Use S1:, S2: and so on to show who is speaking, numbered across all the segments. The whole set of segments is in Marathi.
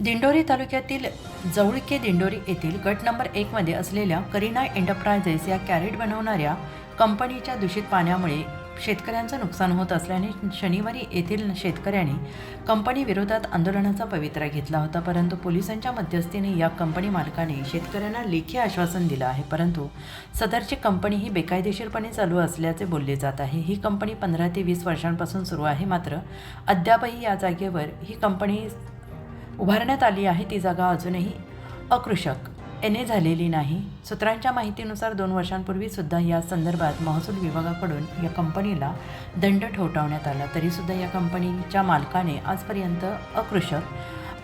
S1: दिंडोरी तालुक्यातील जवळके दिंडोरी येथील गट नंबर एकमध्ये असलेल्या करीना एंटरप्रायझेस या कॅरेट बनवणाऱ्या कंपनीच्या दूषित पाण्यामुळे शेतकऱ्यांचं नुकसान होत असल्याने शनिवारी येथील शेतकऱ्यांनी कंपनीविरोधात आंदोलनाचा पवित्रा घेतला होता. परंतु पोलिसांच्या मध्यस्थीने या कंपनी मालकाने शेतकऱ्यांना लेखी आश्वासन दिलं आहे. परंतु सदरची कंपनी ही बेकायदेशीरपणे चालू असल्याचे बोलले जात आहे. ही कंपनी पंधरा ते वीस वर्षांपासून सुरू आहे. मात्र अद्यापही या जागेवर ही कंपनी उभारण्यात आली आहे ती जागा अजूनही अकृषक. एने झालेली नाही. सूत्रांच्या माहितीनुसार दोन वर्षांपूर्वी सुद्धा या संदर्भात महसूल विभागाकडून या कंपनीला दंड ठोठावण्यात आला. तरीसुद्धा या कंपनीच्या मालकाने आजपर्यंत अकृषक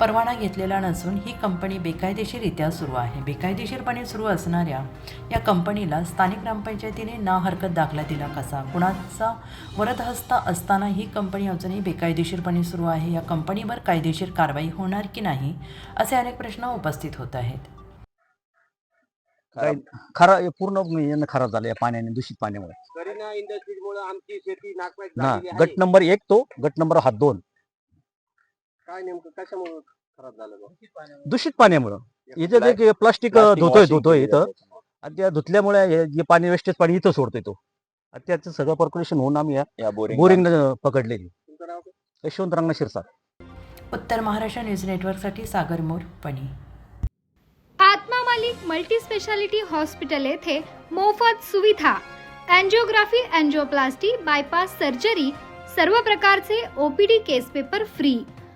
S1: परवाना घेतलेला नसून ही कंपनी बेकायदेशीररित्या सुरू आहे. बेकायदेशीरपणे सुरू असणाऱ्या या कंपनीला स्थानिक ग्रामपंचायतीने ना हरकत दाखला दिला कसा? कुणाचा वरदहस्त असताना ही कंपनी अजूनही बेकायदेशीरपणे सुरू आहे? या कंपनीवर कायदेशीर कारवाई होणार की नाही? असे अनेक प्रश्न उपस्थित होत आहेत.
S2: खरा पूर्ण यानं खराब झालं या पाण्याने दूषित पाण्यामुळे.
S3: करीना इंडस्ट्रीज मुळे आमची शेती नागपात
S2: ना
S3: झालेली आहे.
S2: गट नंबर एक तो गट नंबर हा दोन.
S3: काय नेमकं कशामुळे खराब झालं बा?
S2: दूषित पाण्यामुळं. इथे जे प्लास्टिक धुतोय धुतोय इथं. आणि त्या धुतल्यामुळे हे जे पाणी वेस्टेज पाणी इथं सोडतोय तो. आणि त्याचं सगळं पर्क्युलेशन होऊन आम्ही या बोरिंग पकडलेली.
S3: तुमचं नाव काय?
S2: यशवंत रंगना शिरसाट.
S1: उत्तर महाराष्ट्र न्यूज नेटवर्कसाठी सागर मोर पणी.
S4: आत्मा मालिक मल्टी स्पेशालिटी हॉस्पिटल येथे मोफत सुविधा. अँजिओग्राफी अँजिओप्लास्टी बायपास सर्जरी सर्व प्रकारचे OPD case paper free